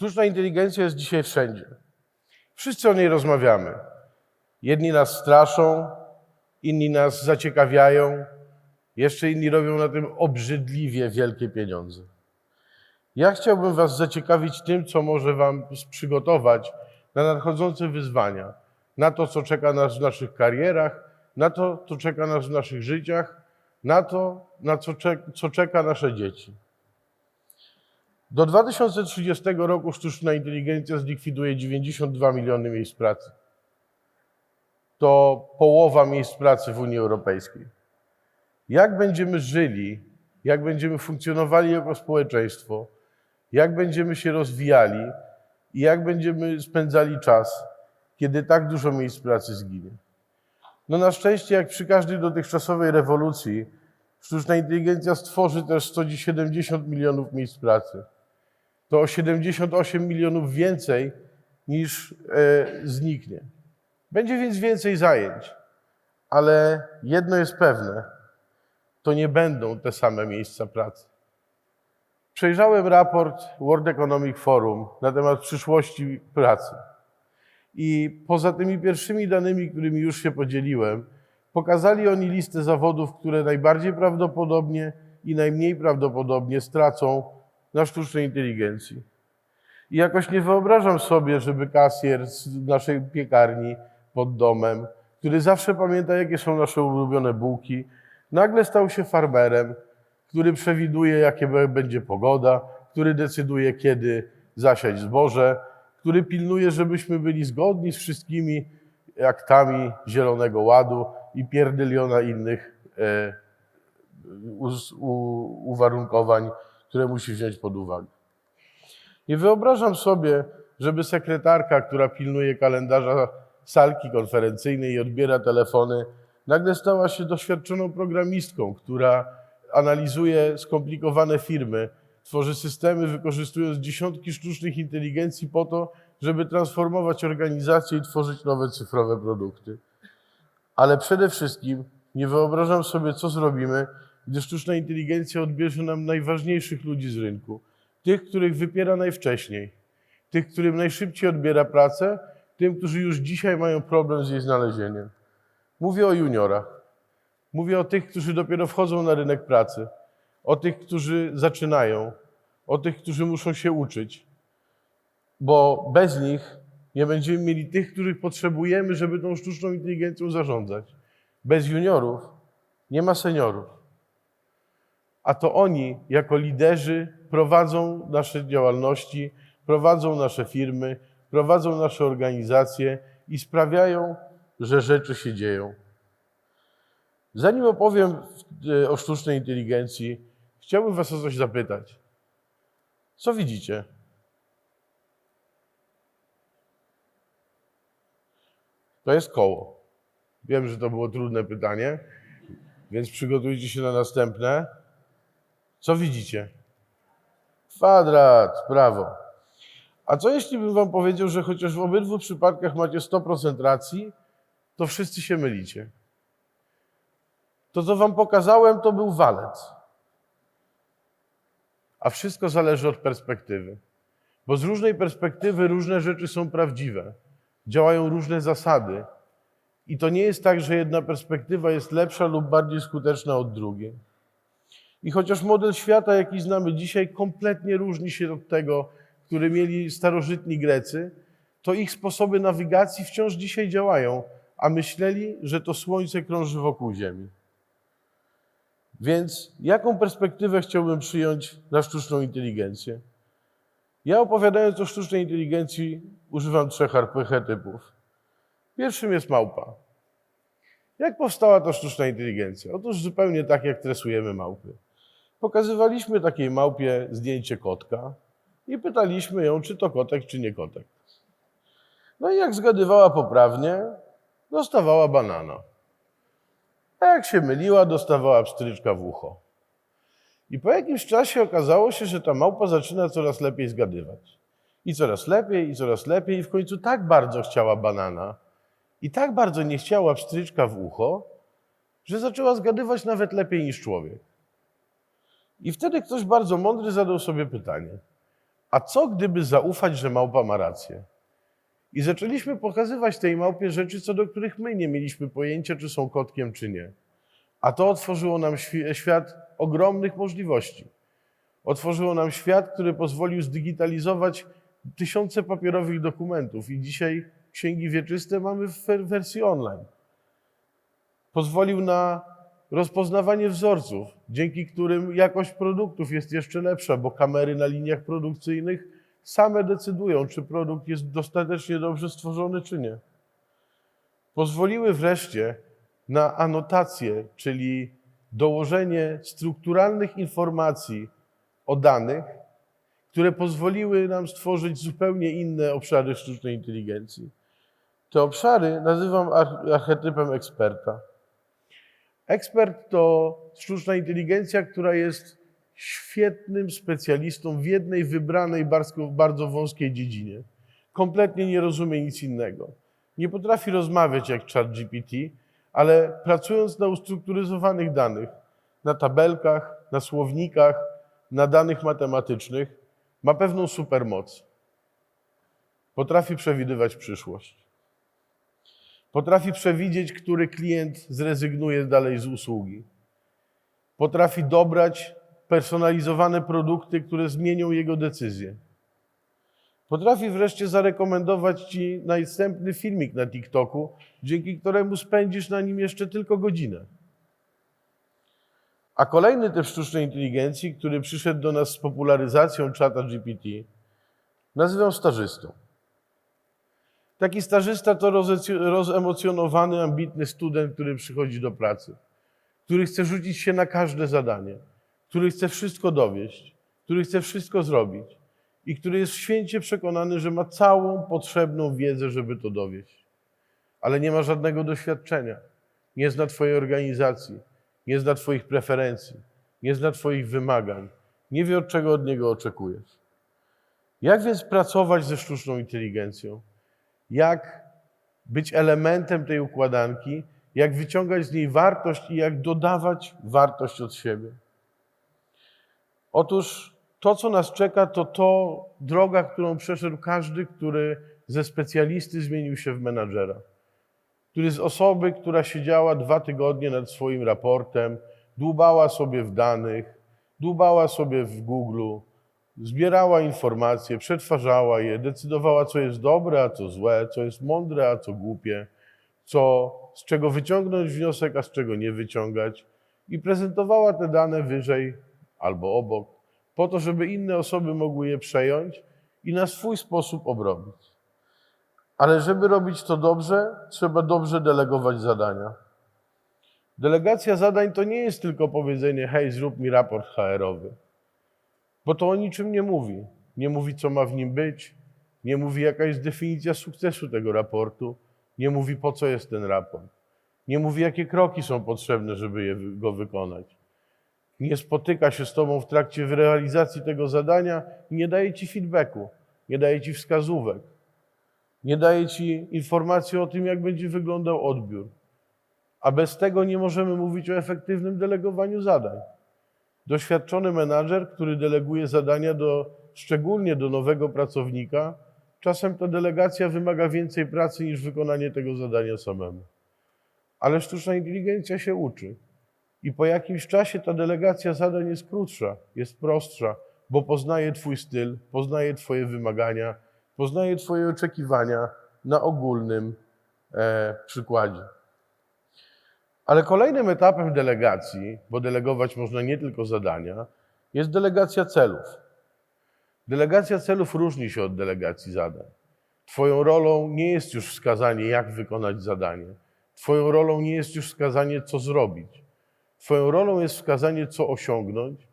Sztuczna inteligencja jest dzisiaj wszędzie. Wszyscy o niej rozmawiamy. Jedni nas straszą, inni nas zaciekawiają, jeszcze inni robią na tym obrzydliwie wielkie pieniądze. Ja chciałbym Was zaciekawić tym, co może Wam przygotować na nadchodzące wyzwania, na to, co czeka nas w naszych karierach, na to, co czeka nas w naszych życiach, na to, na co, co czeka nasze dzieci. Do 2030 roku sztuczna inteligencja zlikwiduje 92 miliony miejsc pracy. To połowa miejsc pracy w Unii Europejskiej. Jak będziemy żyli, jak będziemy funkcjonowali jako społeczeństwo, jak będziemy się rozwijali i jak będziemy spędzali czas, kiedy tak dużo miejsc pracy zginie. No na szczęście, jak przy każdej dotychczasowej rewolucji, sztuczna inteligencja stworzy też 170 milionów miejsc pracy. To o 78 milionów więcej niż e, zniknie. Będzie więc więcej zajęć, ale jedno jest pewne, to nie będą te same miejsca pracy. Przejrzałem raport World Economic Forum na temat przyszłości pracy. I poza tymi pierwszymi danymi, którymi już się podzieliłem, pokazali oni listę zawodów, które najbardziej prawdopodobnie i najmniej prawdopodobnie stracą na sztucznej inteligencji. I jakoś nie wyobrażam sobie, żeby kasjer z naszej piekarni pod domem, który zawsze pamięta, jakie są nasze ulubione bułki, nagle stał się farmerem, który przewiduje, jakie będzie pogoda, który decyduje, kiedy zasiać zboże, który pilnuje, żebyśmy byli zgodni z wszystkimi aktami Zielonego Ładu i pierdyliona innych e, uz- u- uwarunkowań, które musi wziąć pod uwagę. Nie wyobrażam sobie, żeby sekretarka, która pilnuje kalendarza salki konferencyjnej i odbiera telefony, nagle stała się doświadczoną programistką, która analizuje skomplikowane firmy, tworzy systemy, wykorzystując dziesiątki sztucznych inteligencji po to, żeby transformować organizacje i tworzyć nowe cyfrowe produkty. Ale przede wszystkim nie wyobrażam sobie, co zrobimy, gdy sztuczna inteligencja odbierze nam najważniejszych ludzi z rynku. Tych, których wypiera najwcześniej, tych, którym najszybciej odbiera pracę, tym, którzy już dzisiaj mają problem z jej znalezieniem. Mówię o juniorach. Mówię o tych, którzy dopiero wchodzą na rynek pracy, o tych, którzy zaczynają, o tych, którzy muszą się uczyć, bo bez nich nie będziemy mieli tych, których potrzebujemy, żeby tą sztuczną inteligencją zarządzać. Bez juniorów nie ma seniorów. A to oni, jako liderzy, prowadzą nasze działalności, prowadzą nasze firmy, prowadzą nasze organizacje i sprawiają, że rzeczy się dzieją. Zanim opowiem e, o sztucznej inteligencji, chciałbym Was o coś zapytać. Co widzicie? To jest koło. Wiem, że to było trudne pytanie, więc przygotujcie się na następne. Co widzicie? Kwadrat, prawo. A co jeśli bym Wam powiedział, że chociaż w obydwu przypadkach macie 100% racji, to wszyscy się mylicie? To, co Wam pokazałem, to był walec. A wszystko zależy od perspektywy. Bo z różnej perspektywy różne rzeczy są prawdziwe. Działają różne zasady. I to nie jest tak, że jedna perspektywa jest lepsza lub bardziej skuteczna od drugiej. I chociaż model świata, jaki znamy dzisiaj, kompletnie różni się od tego, który mieli starożytni Grecy, to ich sposoby nawigacji wciąż dzisiaj działają, a myśleli, że to Słońce krąży wokół Ziemi. Więc jaką perspektywę chciałbym przyjąć na sztuczną inteligencję? Ja opowiadając o sztucznej inteligencji używam trzech archetypów. Pierwszym jest małpa. Jak powstała ta sztuczna inteligencja? Otóż zupełnie tak, jak tresujemy małpy. Pokazywaliśmy takiej małpie zdjęcie kotka i pytaliśmy ją, czy to kotek, czy nie kotek. No i jak zgadywała poprawnie, dostawała banana. A jak się myliła, dostawała pstryczka w ucho. I po jakimś czasie okazało się, że ta małpa zaczyna coraz lepiej zgadywać. I coraz lepiej, i coraz lepiej, i w końcu tak bardzo chciała banana, i tak bardzo nie chciała pstryczka w ucho, że zaczęła zgadywać nawet lepiej niż człowiek. I wtedy ktoś bardzo mądry zadał sobie pytanie: a co gdyby zaufać, że małpa ma rację? I zaczęliśmy pokazywać tej małpie rzeczy, co do których my nie mieliśmy pojęcia, czy są kotkiem, czy nie. A to otworzyło nam świ- świat ogromnych możliwości. Otworzyło nam świat, który pozwolił zdigitalizować tysiące papierowych dokumentów i dzisiaj księgi wieczyste mamy w wersji online. Pozwolił na rozpoznawanie wzorców, dzięki którym jakość produktów jest jeszcze lepsza, bo kamery na liniach produkcyjnych same decydują, czy produkt jest dostatecznie dobrze stworzony, czy nie. Pozwoliły wreszcie na anotację, czyli dołożenie strukturalnych informacji o danych, które pozwoliły nam stworzyć zupełnie inne obszary sztucznej inteligencji. Te obszary nazywam ar- archetypem eksperta. Ekspert to sztuczna inteligencja, która jest świetnym specjalistą w jednej wybranej bardzo, wąskiej dziedzinie. Kompletnie nie rozumie nic innego. Nie potrafi rozmawiać jak ChatGPT, ale pracując na ustrukturyzowanych danych, na tabelkach, na słownikach, na danych matematycznych, ma pewną supermoc. Potrafi przewidywać przyszłość. Potrafi przewidzieć, który klient zrezygnuje dalej z usługi. Potrafi dobrać personalizowane produkty, które zmienią jego decyzję. Potrafi wreszcie zarekomendować Ci następny filmik na TikToku, dzięki któremu spędzisz na nim jeszcze tylko godzinę. A kolejny typ sztucznej inteligencji, który przyszedł do nas z popularyzacją czata GPT, nazywam stażystą. Taki stażysta to rozemocjonowany, ambitny student, który przychodzi do pracy, który chce rzucić się na każde zadanie, który chce wszystko dowieść, który chce wszystko zrobić i który jest święcie przekonany, że ma całą potrzebną wiedzę, żeby to dowieść. Ale nie ma żadnego doświadczenia, nie zna Twojej organizacji, nie zna Twoich preferencji, nie zna Twoich wymagań, nie wie, od czego od niego oczekujesz. Jak więc pracować ze sztuczną inteligencją? Jak być elementem tej układanki, jak wyciągać z niej wartość i jak dodawać wartość od siebie. Otóż to, co nas czeka, to to droga, którą przeszedł każdy, który ze specjalisty zmienił się w menadżera. Który z osoby, która siedziała dwa tygodnie nad swoim raportem, dłubała sobie w danych, dłubała sobie w Google, zbierała informacje, przetwarzała je, decydowała, co jest dobre, a co złe, co jest mądre, a co głupie, co, z czego wyciągnąć wniosek, a z czego nie wyciągać, i prezentowała te dane wyżej albo obok, po to, żeby inne osoby mogły je przejąć i na swój sposób obrobić. Ale żeby robić to dobrze, trzeba dobrze delegować zadania. Delegacja zadań to nie jest tylko powiedzenie: hej, zrób mi raport HR-owy. Bo to o niczym nie mówi. Nie mówi, co ma w nim być, nie mówi, jaka jest definicja sukcesu tego raportu, nie mówi, po co jest ten raport, nie mówi, jakie kroki są potrzebne, żeby je, go wykonać. Nie spotyka się z Tobą w trakcie realizacji tego zadania i nie daje Ci feedbacku, nie daje Ci wskazówek, nie daje Ci informacji o tym, jak będzie wyglądał odbiór. A bez tego nie możemy mówić o efektywnym delegowaniu zadań. Doświadczony menadżer, który deleguje zadania do, szczególnie do nowego pracownika, czasem ta delegacja wymaga więcej pracy niż wykonanie tego zadania samemu. Ale sztuczna inteligencja się uczy. I po jakimś czasie ta delegacja zadań jest krótsza, jest prostsza, bo poznaje Twój styl, poznaje Twoje wymagania, poznaje Twoje oczekiwania na ogólnym e, przykładzie. Ale kolejnym etapem delegacji, bo delegować można nie tylko zadania, jest delegacja celów. Delegacja celów różni się od delegacji zadań. Twoją rolą nie jest już wskazanie, jak wykonać zadanie. Twoją rolą nie jest już wskazanie, co zrobić. Twoją rolą jest wskazanie, co osiągnąć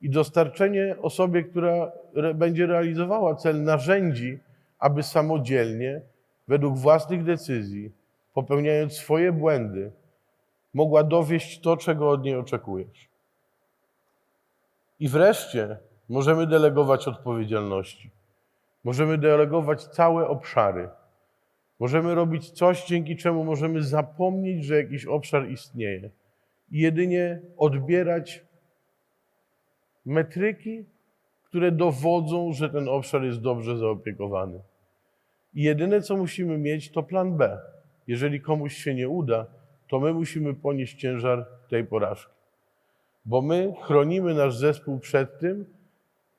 i dostarczenie osobie, która re- będzie realizowała cel, narzędzi, aby samodzielnie, według własnych decyzji, popełniając swoje błędy, mogła dowieść to, czego od niej oczekujesz. I wreszcie możemy delegować odpowiedzialności. Możemy delegować całe obszary. Możemy robić coś, dzięki czemu możemy zapomnieć, że jakiś obszar istnieje i jedynie odbierać metryki, które dowodzą, że ten obszar jest dobrze zaopiekowany. I jedyne, co musimy mieć, to plan B. Jeżeli komuś się nie uda, to my musimy ponieść ciężar tej porażki. Bo my chronimy nasz zespół przed tym,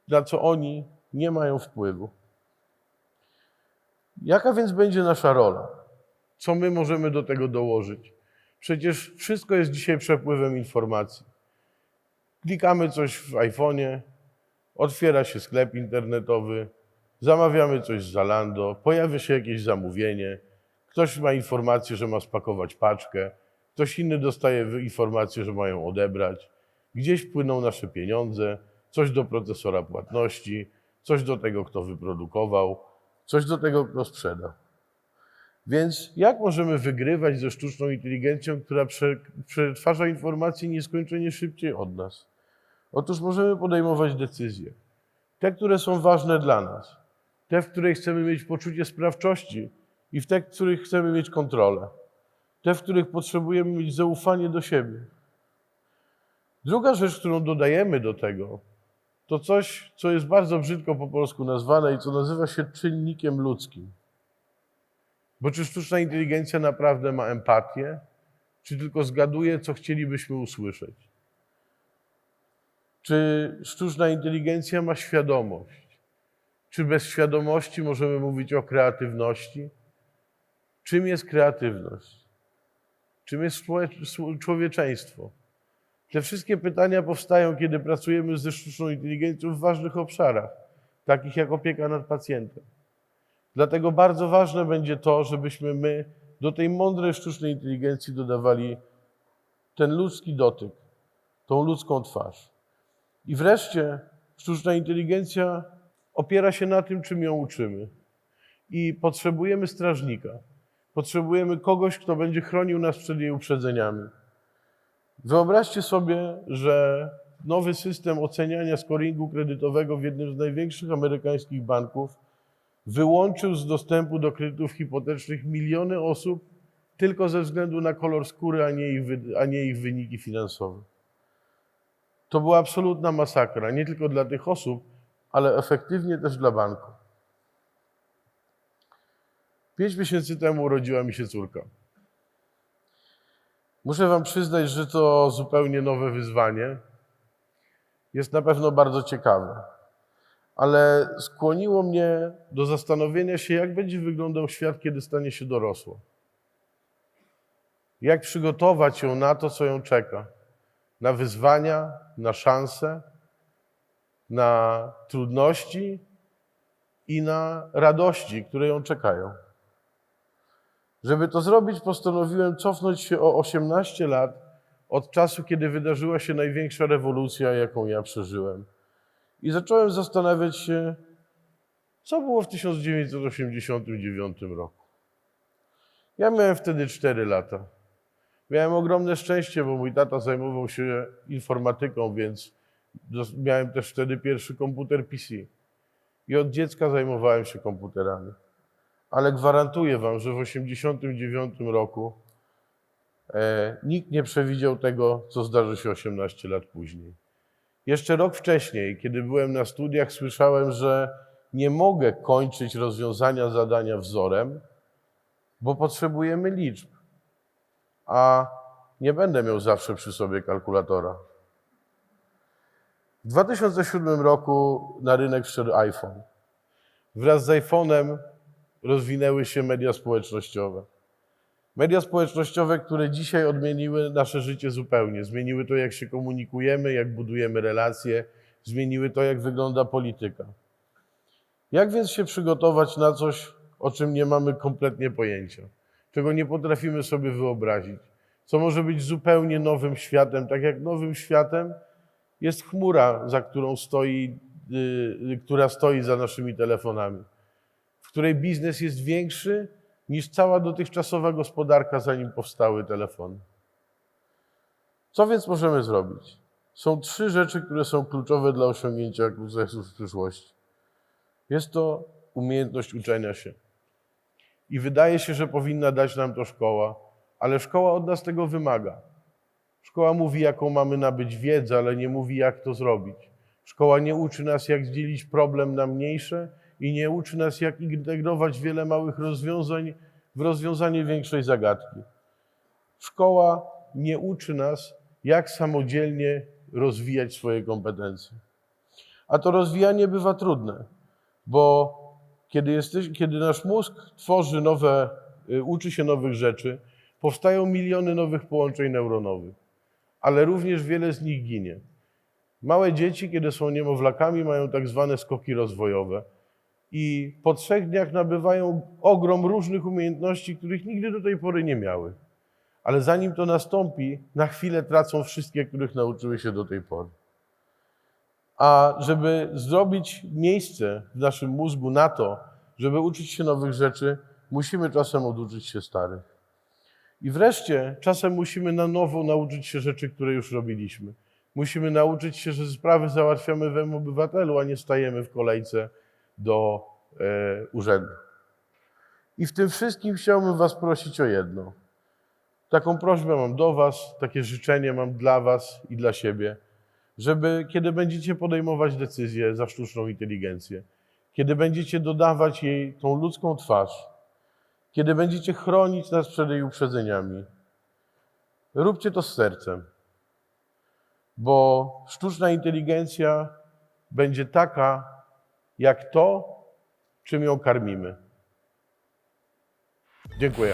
na co oni nie mają wpływu. Jaka więc będzie nasza rola? Co my możemy do tego dołożyć? Przecież wszystko jest dzisiaj przepływem informacji. Klikamy coś w iPhone'ie, otwiera się sklep internetowy, zamawiamy coś z Zalando, pojawia się jakieś zamówienie, ktoś ma informację, że ma spakować paczkę, ktoś inny dostaje informację, że mają odebrać, gdzieś płyną nasze pieniądze, coś do procesora płatności, coś do tego, kto wyprodukował, coś do tego, kto sprzeda. Więc jak możemy wygrywać ze sztuczną inteligencją, która prze, przetwarza informacje nieskończenie szybciej od nas? Otóż możemy podejmować decyzje. Te, które są ważne dla nas, te, w których chcemy mieć poczucie sprawczości i w te, w których chcemy mieć kontrolę, te, w których potrzebujemy mieć zaufanie do siebie. Druga rzecz, którą dodajemy do tego, to coś, co jest bardzo brzydko po polsku nazwane i co nazywa się czynnikiem ludzkim. Bo czy sztuczna inteligencja naprawdę ma empatię, czy tylko zgaduje, co chcielibyśmy usłyszeć? Czy sztuczna inteligencja ma świadomość? Czy bez świadomości możemy mówić o kreatywności? Czym jest kreatywność? Czym jest człowieczeństwo? Te wszystkie pytania powstają, kiedy pracujemy ze sztuczną inteligencją w ważnych obszarach, takich jak opieka nad pacjentem. Dlatego bardzo ważne będzie to, żebyśmy my do tej mądrej sztucznej inteligencji dodawali ten ludzki dotyk, tą ludzką twarz. I wreszcie sztuczna inteligencja opiera się na tym, czym ją uczymy. I potrzebujemy strażnika. Potrzebujemy kogoś, kto będzie chronił nas przed jej uprzedzeniami. Wyobraźcie sobie, że nowy system oceniania scoringu kredytowego w jednym z największych amerykańskich banków wyłączył z dostępu do kredytów hipotecznych miliony osób tylko ze względu na kolor skóry, a nie ich, a nie ich wyniki finansowe. To była absolutna masakra, nie tylko dla tych osób, ale efektywnie też dla banku. Pięć miesięcy temu urodziła mi się córka. Muszę Wam przyznać, że to zupełnie nowe wyzwanie. Jest na pewno bardzo ciekawe, ale skłoniło mnie do zastanowienia się, jak będzie wyglądał świat, kiedy stanie się dorosła. Jak przygotować ją na to, co ją czeka, na wyzwania, na szanse, na trudności i na radości, które ją czekają. Żeby to zrobić, postanowiłem cofnąć się o 18 lat od czasu, kiedy wydarzyła się największa rewolucja, jaką ja przeżyłem. I zacząłem zastanawiać się, co było w 1989 roku. Ja miałem wtedy 4 lata. Miałem ogromne szczęście, bo mój tata zajmował się informatyką, więc miałem też wtedy pierwszy komputer PC. I od dziecka zajmowałem się komputerami ale gwarantuję Wam, że w 1989 roku e, nikt nie przewidział tego, co zdarzy się 18 lat później. Jeszcze rok wcześniej, kiedy byłem na studiach, słyszałem, że nie mogę kończyć rozwiązania zadania wzorem, bo potrzebujemy liczb, a nie będę miał zawsze przy sobie kalkulatora. W 2007 roku na rynek wszedł iPhone. Wraz z iPhone'em rozwinęły się media społecznościowe. Media społecznościowe, które dzisiaj odmieniły nasze życie zupełnie. Zmieniły to, jak się komunikujemy, jak budujemy relacje, zmieniły to, jak wygląda polityka. Jak więc się przygotować na coś, o czym nie mamy kompletnie pojęcia, czego nie potrafimy sobie wyobrazić, co może być zupełnie nowym światem, tak jak nowym światem jest chmura, za którą stoi, yy, która stoi za naszymi telefonami której biznes jest większy niż cała dotychczasowa gospodarka, zanim powstały telefony. Co więc możemy zrobić? Są trzy rzeczy, które są kluczowe dla osiągnięcia sukcesu w przyszłości. Jest to umiejętność uczenia się. I wydaje się, że powinna dać nam to szkoła, ale szkoła od nas tego wymaga. Szkoła mówi, jaką mamy nabyć wiedzę, ale nie mówi, jak to zrobić. Szkoła nie uczy nas, jak zdzielić problem na mniejsze i nie uczy nas, jak integrować wiele małych rozwiązań w rozwiązanie większej zagadki. Szkoła nie uczy nas, jak samodzielnie rozwijać swoje kompetencje. A to rozwijanie bywa trudne, bo kiedy, jesteś, kiedy nasz mózg tworzy nowe, y, uczy się nowych rzeczy, powstają miliony nowych połączeń neuronowych, ale również wiele z nich ginie. Małe dzieci, kiedy są niemowlakami, mają tak zwane skoki rozwojowe i po trzech dniach nabywają ogrom różnych umiejętności, których nigdy do tej pory nie miały. Ale zanim to nastąpi, na chwilę tracą wszystkie, których nauczyły się do tej pory. A żeby zrobić miejsce w naszym mózgu na to, żeby uczyć się nowych rzeczy, musimy czasem oduczyć się starych. I wreszcie czasem musimy na nowo nauczyć się rzeczy, które już robiliśmy. Musimy nauczyć się, że sprawy załatwiamy w obywatelu, a nie stajemy w kolejce do e, urzędu. I w tym wszystkim chciałbym Was prosić o jedno. Taką prośbę mam do Was, takie życzenie mam dla Was i dla siebie, żeby kiedy będziecie podejmować decyzje za sztuczną inteligencję, kiedy będziecie dodawać jej tą ludzką twarz, kiedy będziecie chronić nas przed jej uprzedzeniami, róbcie to z sercem, bo sztuczna inteligencja będzie taka, jak to, czym ją karmimy. Dziękuję.